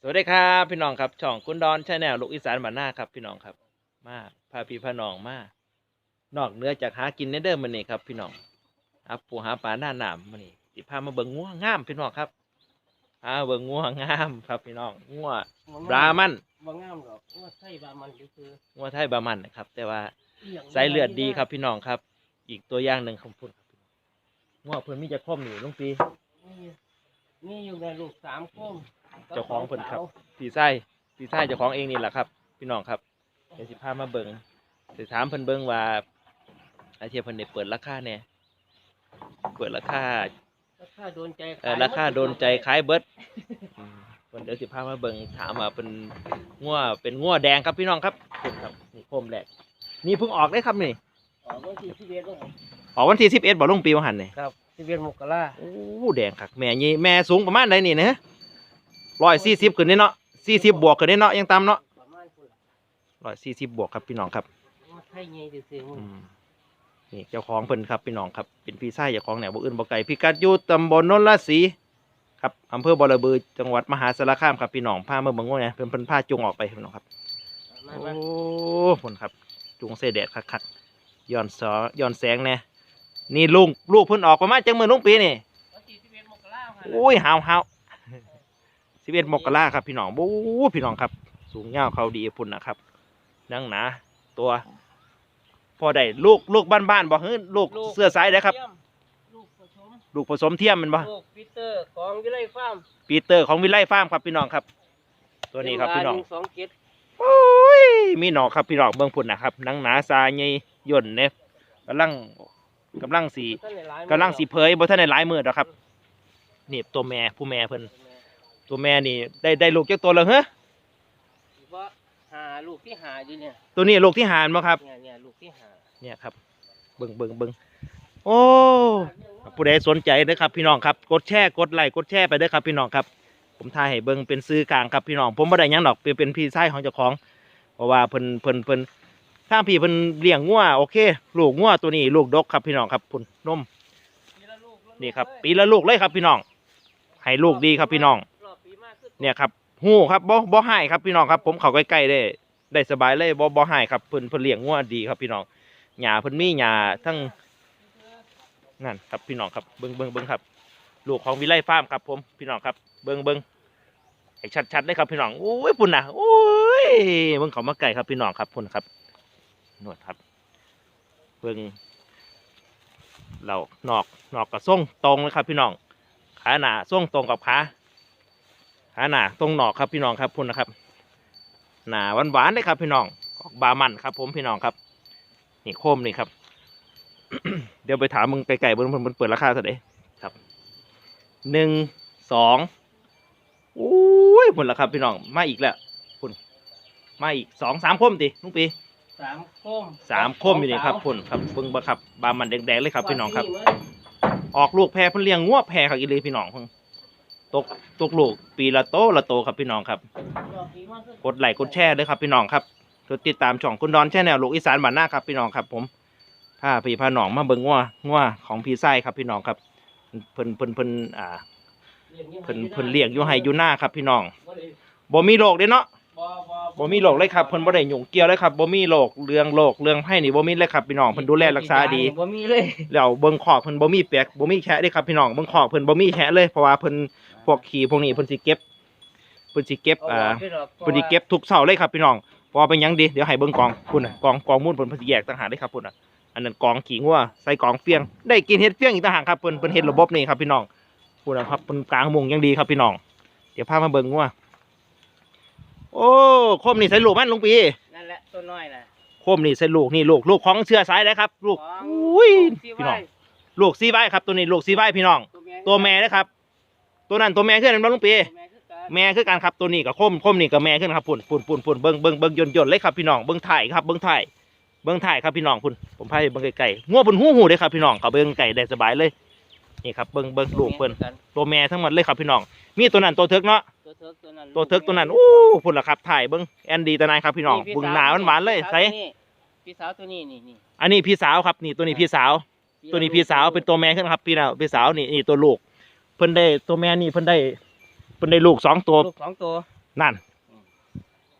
สวัสดีครับพี่น้องครับ ช่องคุณดอนชาแนลลูกอีสานบ้านนาครับ พี่น้องครับ มาพาพี่พาน้องมานอกเหนือจากหากินในเดิมมันนี่ครับ พี่น้องหาปูหาปลาหน้าหนามมันนี่สิพามาเบิ่งงัวงามพี่น้องครับหาเบิ่งงัวงามครับพี่น้องงัวบรามันบ่งามหรอกว่าใช่บามันคืองัวไทยบรามันนะครับ แต่ว่าๆสายเลือดดีครับพี่น้องครับ อีกตัวอย่างหนึ่งของพุ่นครับงัวเพิ่นมีจะคมอยู่ลุงปี นี่นี่อยู่ในลูกสามก้มเจ้าของเพิ่นครับพี่ไส้พี่ไส้เจ้าของเองนี่แหละครับ พี่น้องครับเดี๋ยวสิพามาเบิ่งสิถามเพิ่นเบิ่งว่าอาเทียเพิ่นได้เปิดราคาแหน่เปิดราคาราคาโดนใจเอ่อราคาโดนใจขายเบิดอืมเพิ่นเดี๋ยวสิพามาเบิ่งถามว่าเป็นงัวเป็นงัวแดงครับพี่น้องครับพุ่นครับนี่โคมแรกนี่เพิ่งออกได้ครับนี่ออกวันที่สิบเอ็ดลูกออกวันที่11บ่ลงปีว่าหั่นนี่ครับ สิบเอ็ดมกราโอ้แดงคักแม่ยี่แม่สูงประมาณใดนี่นะ140ขึ้นนี่เนาะ40บวกขึ้นนี่เนาะยังต่ำเนาะประมาณพุ่นล่ะ140บวกครับพี่น้องครับมาไทยใหญ่ซื่อๆมึงอืมนี่เจ้าของเพิ่นครับพี่น้องครับเป็นพี่ชายเจ้าของแหนวบ่อื่นบ่ไกลพิกัดอยู่ตำบลนนทศรีครับอำเภอบ่อระบือจังหวัดมหาสารคามครับพี่น้องพามาเบิ่งว่าไงเพิ่นเพิ่นพาจุงออกไปพี่น้องครับ มาโอ้มาผลครับ จุงเสแดดคักๆย้อนสอย้อนแสงแน่ นี่ลุงลูกเพิ่นออกประมาณจังมื้อลุงปีนี่วันที่สิบเอ็ดมกราค่ะโอ้ยหาวหาว11มกราครับพี่น้องโอ้พี่น้องครับ สูงยาวเขาดีพุ่นนะครับนังหนาตัว พอได้ลูกลูกบ้านๆบ่ฮื้อลูกเสื้อสายได้ครับ ลูกผสมลูกผสมเทียมแมันบ่ลูกปีเตอร์ของวิไลฟาร์มปีเตอร์ของวิไลฟาร์มครับพี่น้องครับ ตัวนี้ครับพี่น้องหงสองเจ็ดโอ้ยมีหนอกครับพี่น้องเบิ่งพุ่นนะครับหนังหนาซาใหญ่ย่นเนี่ยกำลัง กำลังสีท่านได้หลายกำลังสีเผยบ่ทันได้หลายมื้อดอกครับนี่ตัวแม่ผู้แม่เพิ่นตัวแม่นี่ได้ได้ลูกจักตัวแล้วเหรอว่าหาลูกที่หาอยู่เนี่ย ตัวนี้ลูกที่หารบ่ครับเนี่ยเนี่ยลูกที่หาเนี่ยครับเบิ่งเบิ่งเบิ่งโอ้ผู้ใดสนใจเด้อครับ พี่น้องครับกดแชร์กดไลค์กดแชร์ไปเด้อครับ พี่น้องครับ ผมถ่ายให้เบิ่งเป็นซื้อกลางครับพี่น้องผมบ่ได้หยังดอกเป็นเป็นพี่ชายของเจ้าของ เพราะว่าเพิ่นเพิ่นเพิ่น ทางพี่เพิ่นเลี้ยงงัวโอเค ลูกงัวตัวนี้ลูกดกครับพี่น้องครับพุ่นนมนี่ครับ ปีละลูกเลยครับพี่น้องให้ลูกดีครับพี่น้อง เนี่ยครับหูครับบ่บ่ให้ครับพี่น้องครับ ผมเข้าใกล้ๆได้ได้สบายเลยบ่บ่ให้ครับเพิ่นเพิ่นเลี้ยงงัวดีครับพี่น้องหญ้าเพิ่นมีหญ้าทั้งนั่นครับพี่น้องครับเบิ่งเบิ่งเบิ่งครับ ลูกของวิไลฟาร์มครับ ผมพี่น้องครับ เบิ่งเบิ่งให้ชัดๆเลยครับพี่น้องโอ้ยปุ่นนะโอ้ยเบิ่งเขามาไก่ครับพี่น้องครับพุ่นครับ นวดครับ เบิ่งเรานอกนอกกับส่งตรงเลยครับ พี่น้องขาหนาส่งตรงกับขาขาหนาตรงหนอกครับพี่น้องครับพุ่นนะครับ หนาหวานๆเลยครับ พี่น้องออกบามันครับ ผมพี่น้องครับ นี่โคมนี่ครับ เดี๋ยวไปถามมึงไก่ๆบนบนเปิดราคาเท่าไหร่ครับหนึ่งสองโอ้ยพุ่นละครับ พี่น้องมาอีกแล้วพุ่นมาอีกสองสามคมติลุงปี สามโคมสามโคมอยู่นี่ครับพุ่นครับเบิ่งบ่ครับบามันแดงๆเลยครับพี่น้องครับว่าออกลูกแพรเพิ่นเลี้ยงงัวแพรครับอีเลยพี่น้องเพิ่งตกตกลูกปีละโตละโตครับพี่น้องครับรอบปีมากขึ้นกดไลค์กดแชร์ด้วยครับพี่น้องครับกดติดตามช่องคุณดอนแชนแนลลูกอีสานบ้านหน้าครับพี่น้องครับ ผมพาพี่พาน้องมาเบิ่งงัวงัวของพี่ไส้ครับพี่น้องครับเพิ่นเพิ่นเพิ่นอ่าเพิ่นเพิ่นเลี้ยงอยู่ให้อยู่หน้าครับพี่น้องบ่มีโรคเด้เนาะ บ่บ่บ่มีโรคเลยครับเพิ่นบ่ได้ยุ่งเกี่ยวเลยครับบ่มีโรคเรื่องโรคเรื่องไห้นี่บ่มีเลยครับพี่น้องเพิ่นดูแลรักษาดีบ่มีเลยแล้วเบิ่งขอกเพิ่นบ่มีแปลกบ่มีแฉะเด้ครับพี่น้องเบิ่งขอกเพิ่นบ่มีแฉะเลยเพราะว่าเพิ่นพวกขี้พวกนี้เพิ่นสิเก็บเพิ่นสิเก็บอ่าเพิ่นสิเก็บทุกเสาเลยครับพี่น้องพอเป็นหยังดีเดี๋ยวให้เบิ่งกองพุ่นน่ะกองกองมูลเพิ่นเพิ่นสิแยกต่างหากเด้ครับพุ่นน่ะอันนั้นกองขี้งัวใส่กองเฟียงได้กินเห็ดเฟียงอีกต่างหากครับเพิ่นเพิ่นเฮ็ดระบบนี่ครับพี่น้องพุ่นน่ะครับเพิ่นกลางมุงอยังดีครับพี่น้องเดี๋ยวพามาเบิ่งงัว โอ้โคมนี่ใส่ลูกมันลุงปีนั่นแหละตัวน้อยน่ะโคมนี่ใส่ลูกนี่ลูกลูกของเชื้อสายได้ครับ ลูกของอุ้ยที่พี่น้องไว้ลูกซีไว้ครับตัวนี้ลูกซีไว้พี่น้อง ตัวแม่นะครับ ตัวนั้นตัวแม่ขึ้นนั่นบ่ลุงปีตัวแม่คือกันแม่คือกันครับตัวนี้กับคมคมนี่กับแม่ขึ้นครับปุ่นปุ่นปุ่นปุ่นเบิ้งเบิ้งเบิ้งยนยนเลยครับพี่น้องเบิ้งถ่ายครับเบิ้งถ่ายเบิ้งถ่ายครับพี่น้องพุ่นผมพาไปเบิ้งไก่ๆงัวปุ่นหูหูเลยครับพี่น้องเขาเบิ้งไก่ได้สบายเลย นี่ครับเบิ้งเบิ้งลูกเปิ้นกันตัวแม่ทั้งหมดเลยครับพี่น้อง มีตัวนั้นตัวเทิกเนาะตัวเทิกตัวนั้นตัวเทิกตัวนั้นอู้พุ่นละครับถ่ายเบิ้งแอนดีตานายครับพี่น้องพี่เบิ้งสวหนาหวานๆเลยพี่สวใส่ตัวนี้พี่สาวตัวนี้นี่นี่อันนี้พี่สาวครับนี่ตัวนี้พี่สาว ตัวนี้พี่สาวเป็นตัวแม่ขึ้นครับพี่น้องพี่สาวนี่นี่ตัวลูก เพิ่นได้ตัวแม่นี่เพิ่นได้พิ่นได้ลูกสองตัวลูกสองตัวนั่น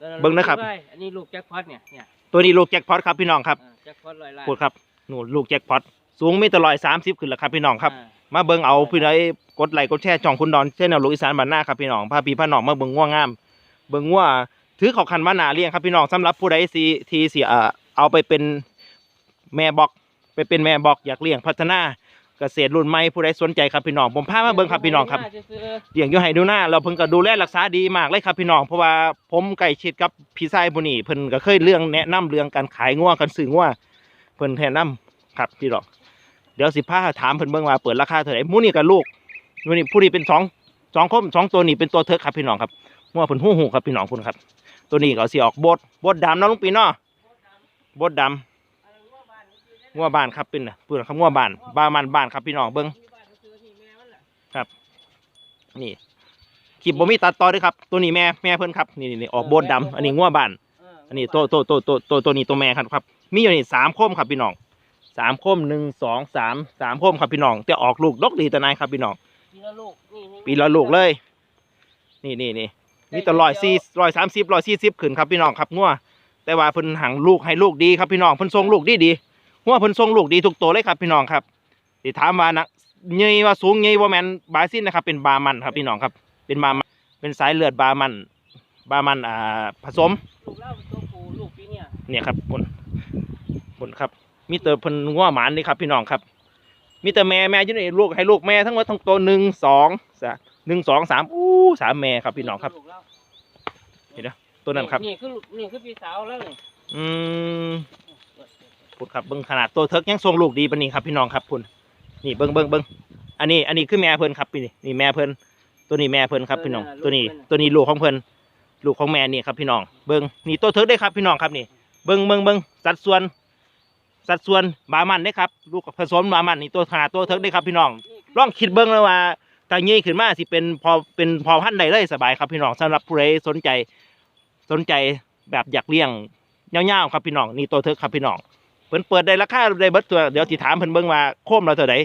ตัวเบิ่งนะครับลูกได้อันนี้ลูกแจ็คพอตเนี่ยเนี่ยตัวนี้ลูกแจ็คพอตครับพี่น้องครับอ่าแจ็คพอตลอยล้านพูดครับนู่นลูกแจ็คพอตสูงมีแตลอยสามสิบขึ้นแล้วครับพี่น้องครับอ่า มาเบิ่งเอาพี่น้อยกดไลค์กดแชร์ช่องคุณดอนเช่นแนวลูกอีสานบ้านหน้าครับพี่น้องพาพี่พาน้องมาเบิ่งง่วงงาม เบิ่งว่าถือเขาคันว่าหนาเลี้ยงครับพี่น้องสำหรับผู้ใดสิที่สิเอ่อเอาไปเป็นแม่บอกไปเป็นแม่บอกอยากเลี้ยงพัฒนาเกษตรรุ่นใหม่ผู้ใดสนใจครับพี่น้องผมพามาเบิ่งครับพี่น้องครับอเลี้ยงอยู่ให้ดูหน้าเราเพิ่นก็ดูแลรักษาดีมากเลยครับพี่น้องเพราะว่าผมใกล้ชิดกับพี่ชายผู้นี้เพิ่นก็เคยเรื่องแนะนำเรื่องการขายงัวงการซื้องัวงเพิ่นแนะนำครับพี่น้อง เดี๋ยวสิพาถามเพิ่นเบิ่งว่าเปิดราคาเท่าไหร่มูนี่กับลูกมูนี่ผู้นี้เป็นสองสองคมสองตัวนี้เป็นตัวเทิร์กครับพี่น้องครับงัวเพิ่นหู้หูครับพี่น้องคุณครับ ตัวนี้ก็เอาสิออกบดบดดำเนาะลุงปีนาะบดดำงัวบานครับเป็นน่ะเพื่อนครับงัวบานบ้ามันบานครับพี่น้องเบิ่งครับ นี่คลิปบ่มีตัดต่อเด้วยครับ ตัวนี้แม่แม่เพิ่นครับนี่นี่ออกโบนดำอันนี้งัวบาน อันนี้ตัวตัวตัวตัวตัวตัวนี้ตัวแม่ครับครับ มีอยู่นี่สามโคมครับพี่น้อง สามโคมหนึ่งสองสามสามโคมครับพี่น้องแต่ออกลูกดกดีแต่นายครับพี่น้องปีละลูกนี่นี่ปีละลูกเลย นี่นี่นี่มีแต่ร้อยสี่ร้อยสามสิบร้อยสี่สิบขึ้นครับพี่น้องครับงัวแต่ว่าเพิ่นหังลูกให้ลูกดีครับพี่น้องเพิ่นทรงลูกดีดีงัวเพิ่นทรงลูกดีทุกตัวเลยครับพี่น้องครับสิถามว่านะใหญ่ว่าสูงใหญ่บ่แม่นบาซินนะครับเป็นบามันครับพี่น้องครับ เป็นบามันเป็นสายเลือดบามัน บามันอ่าผสมลูกเล่าเป็นตัวผู้ลูกปีเนี่ยเนี่ยครับผลผ ลครับมีแต่เพิ่นงัวหมานนี่ครับพี่น้องครับ มีแต่แม่แม่อยู่ในลูกให้ลูกแม่ทั้งหมดทั้งตัวหนึ่งสองสามหนึ่งสองสามอู้สามแม่ครับพี่น้องครับลูกเล่าตัวนั้นครับนี่คือลูกนี่คือพี่สาวแล้วนี่อืมพูดครับเบิ้งขนาดตัวเทิกยังทรงลูกดีปานนี้ครับพี่น้องครับคุณนี่เบิ้งเบิ้งเบิ้งอันนี้อันนี้คือแม่เพิ่นครับพี่นี่นี่แม่เพิ่นตัวนี้แม่เพิ่นครับพี่น้องตัวนี้ตัวนี้ลูกของเพิ่นลูกของแม่นี่ครับพี่น้องเบิ้งนี่ตัวเทิกได้ครับพี่น้องครับนี่ เบิ้งเบิ้งเบิ้งสัดส่วน สัดส่วนบามันได้ครับลูกผสมบามันนี่ตัวขนาดตัวเทิกได้ครับพี่น้องลองคิดเบิ้งเลยว่าตาเงี้ขึ้นมาสิเป็นพอเป็นพอพันใดเลยสบายครับพี่น้องสำหรับผู้ใดสนใจสนใจแบบอยากเลี้ยงเงี้ยวๆครับพี่น้องนี่ตัวเทิกครับพี่น้องเพิ่นเปิดได้ราคาได้เบิดตัวเดี๋ยวสิถามเพิ่นเบิ่งว่าโคมเราเท่าใด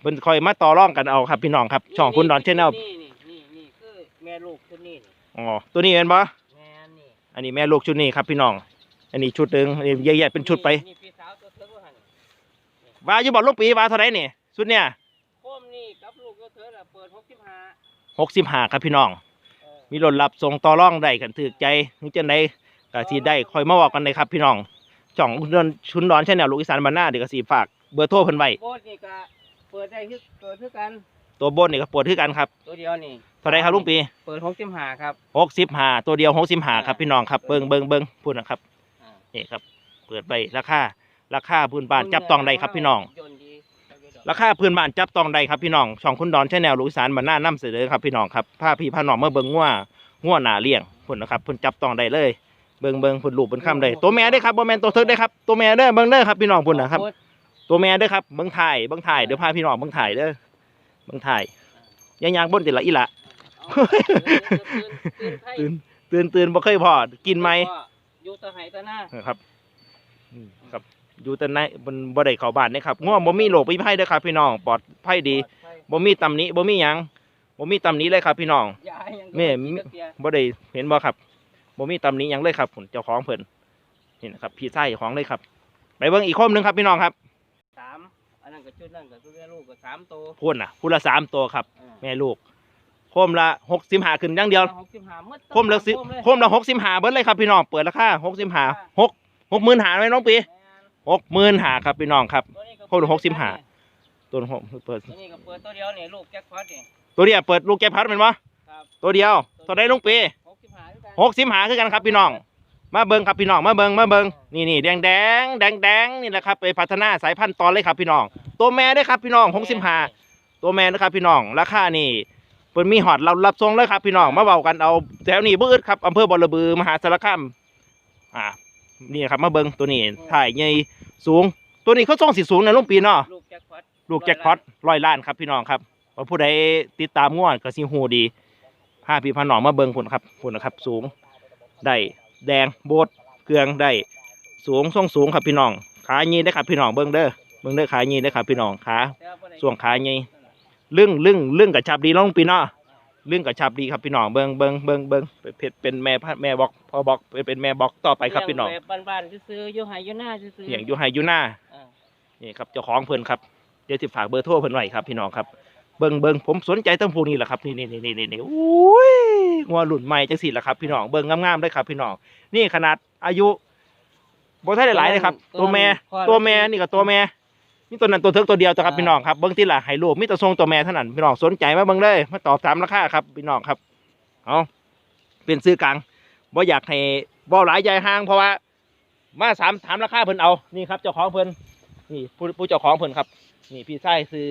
เพิ่นคอยมาต่อรองกันเอาครับพี่น้องครับช่องคุณดอนเชนแนลนี่นี่นี่นี่คือแม่ลูกชุดนี่อ๋อตัวนี้เป็นบ่แม่นี่อันนี้แม่ลูกชุดนี้ครับพี่น้อง อันนี้ชุดหนึ่งอันนี้แยกๆเป็นชุดไปนี่พี่สาวตัวเธอว่าหัน ว่าอยู่บ่ลูกปีว่าเท่าใดนี่ชุดเนี้ยโคมนี่กับลูกตัวเธอน่ะเปิดหกสิบห้า65ครับพี่น้องเออมีรถรับส่งต่อรองได้กันถือใจนึกจังไดก็สิได้คอยมาบอกกันเลยครับพี่น้องช่องคุณดอนชุนดอนชแนลลูกอีสานบ้านนาเดี๋ยวก็สิฝากเบอร์โทรเพิ่นไว้โบสนี่ก็เปิดได้คือเปิดคือกัน ตัวบนนี่ก็ปวดคือกันครับ ตัวเดียวนี่เท่าไรครับลุงปี เปิดหกสิบห้าครับหกสิบห้าตัวเดียวหกสิบห้าครับพี่น้องครับเบิ้งเบิ้งเบิ้งพูดนะครับอ่านี่ครับ เปิดไปราคา ราคาพื้นบ้านจับต้องได้ครับพี่น้องยนต์ดีเอาไปดอกราคาพื้นบ้านจับต้องได้ครับพี่น้องช่องคุณดอนชแนลลูกอีสานบ้านนานํเสนอครับพี่น้องครับผ้าพี่ผ้าน้องมาเบิ้งงัวงัวหนาเลี้ยงพุ่นนะครับเพุ่นจับต้องได้เลย เบิ้งเบิ้งพุ่นลูกเพิ่นค้ำได้ตัวแม่ได้อครับบ่แม่นตัวเทิกได้อครับตัวแม่เด้อเบิ้งเด้อครับพี่น้องพุ่นนะครับโดตัวแม่เด้อครับเบิ้งถ่ายเบิ้งถ่ายเดี๋ยวพาพี่น้องเบิ้งถ่ายเด้อเบิ้งถ่ายยังยางบนติละอีหละเอาตื่นตื่นตื่นไทยตื่นตื่นตื่นบ่เคยพอกินไหมอยู่ตะไหตะหน้านะครับอืมครับ อยู่แต่ในบนบ่ได้เข้าบ้านนะครับง่วงบ่มีโรคมีภัยเด้อครับพี่น้องปลอดภัยดีปลอภัยบ่มีตำหนิบ่มีหยังบ่มีตำหนิเลยครับพี่น้อง ยายังแม่มีตะเกียบบ่ได้เห็นบ่ครับบ่มีตำหนิหยังเลยครับผมเจ้าของเพิ่นนี่นะครับพี่ชายเจ้าของเลยครับ ไปเบิ่งอีกคมหนึงครับพี่น้องครับสามอันนั้นก็ชุดนั่นก็ชุดแม่ลูกก็สามตัวพูดน่ะพูดละสามตัวครับ อ่าแม่ลูกโคมละ65ขึ้นอย่างเดียวหกสิบห้าหมดโคมละสิโเลย โคมละ65เบิดเลยครับพี่น้องเปิดราคา65 6 60,000หาไว้น้องปี แม่ น60,000หาครับพี่น้องครับตัวนี้ก็โคมละเปิดหกสิบห้าตัวหกเปิดตัวนี้ก็เปิดตัวเดียวนี่ลูกแจ็คพอตนี่ตัวเดียวเปิดลูกแก้พัดเป็นบ่ครับตัวเดียวตัวใดลุงปีหกสิบห้าด้วยกันหกสิบหาคือกันครับพี่น้อง มาเบิงครับพี่น้องมาเบิงมาเบิงนี่นี่แดงแดงแดงแดงนี่แหละครับไปพัฒนาสายพันธุ์ตอนเลยครับพี่น้อง ตัวแม่ด้วยครับพี่น้องหกสิบหาตัวแม่นะครับพี่น้องราคานี่เปิดมีหอดเรารับทรงเลยครับพี่น้องมาเบากันเอาแถวนี้บื้อครับอำเภอบอระบือมหาสารคามอ่า นี่ครับมาเบิงตัวนี้ถ่ายใหญ่สูง ตัวนี้เขาส่งสีสูงนะลุงปีเนาะลูกแจ็คพอตลูกแจ็คพอตร้อยล้านครับพี่น้องครับว่าผู้ใดติดตามง่วนก็สิฮู้ดีพาพี่พาน้องมาเบิ่งพุ่นครับพุ่นนะครับ สูงได้แดงโบดเกลืองได้สูงทรงสูงครับพี่น้อง ขายีได้อครับพี่น้องเบิ่งเด้อเบิ่งเด้อขายีได้อครับพี่น้องขาแต่าบ่ได้ส่วงขาใหญ่ลึ่งลึ่งลึ่งกับชับดีน้องปีเนาะ เรื่องกระชับดีครับพี่น้องเบิ่งเบิ่งเบิ่งเบิ่งเป็นเป็นแม่พันธุ์แม่บอกพอบอกเป็นเป็นแม่บอกต่อไปครับพี่น้องเลี้ยแบบบ้านๆซื้อๆอยู่ไห้อยู่หน้าซื้อๆเลี้ยงอยู่ไฮอยู่หน้าอ่านี่ครับเจ้าของเพิ่นครับเดี๋ยวสิฝากเบอร์โทรเพิ่นไว้ครับพี่น้องครับเบิ่งเบิ่งผมสนใจตั้งพวกนี้แหละครับนี่นี่นี่นี่นี่อุ้ยงัวหลุ่นใหม่จังสี่แหละครับพี่น้องเบิ่งงามๆเลยครับ พี่น้องนี่ขนาดอายุบ่ทันได้หลายเลยครับ ตัวแม่ตัวแม่นี่ก็ตัวแม่ มีตัวนั้นตัวเทิกตัวเดียวจ้ะครับพี่น้องครับเบิ่งที่ละให้ลูกมีแต่ทรงตัวแม่เท่านั้นพี่น้องสนใจมาเบิ่งเลยมาตอบตามราคาครับพี่น้องครับเอาเป็นซื้อกลางบ่อยากให้บ่หลายใจห่างเพราะว่ามาสามถามราคาเพิ่นเอานี่ครับเจ้าของเพิ่นนี่ผู้ผู้เจ้าของเพิ่นครับ นี่พี่ชายคือ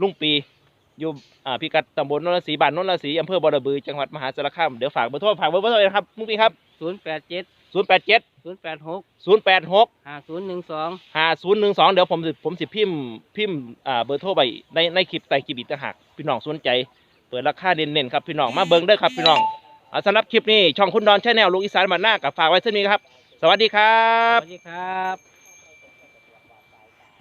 ลุงปีอยู่อ่าพิกัดตำบลโนนทศรีบ้านโนนทศรีอำเภอบ่อระบือจังหวัดมหาสารคามเดี๋ยวฝากเบอร์โทรฝากเบอร์โทรเลยนะครับลุงปีครับ ศูนย์แปดเจ็ดศูนย์แปดเจ็ดศูนย์แปดหกศูนย์แปดหกห้าศูนย์หนึ่งสองห้าศูนย์หนึ่งสองเดี๋ยวผมสิผมสิพิมพ์พิมพ์อ่าเบอร์โทรไปในในคลิปใต้คลิปอีกต่างหากพี่น้องสนใจ เปิดราคาเน้นๆครับพี่น้องมาเบิ่งเด้อครับพี่น้องเอาสำหรับคลิปนี้ช่องคุณดอนชาแนลลูกอีสานบ้านหน้ากับฝากไว้เส้นนี้ครับ สวัสดีครัสบ วัสดีครับ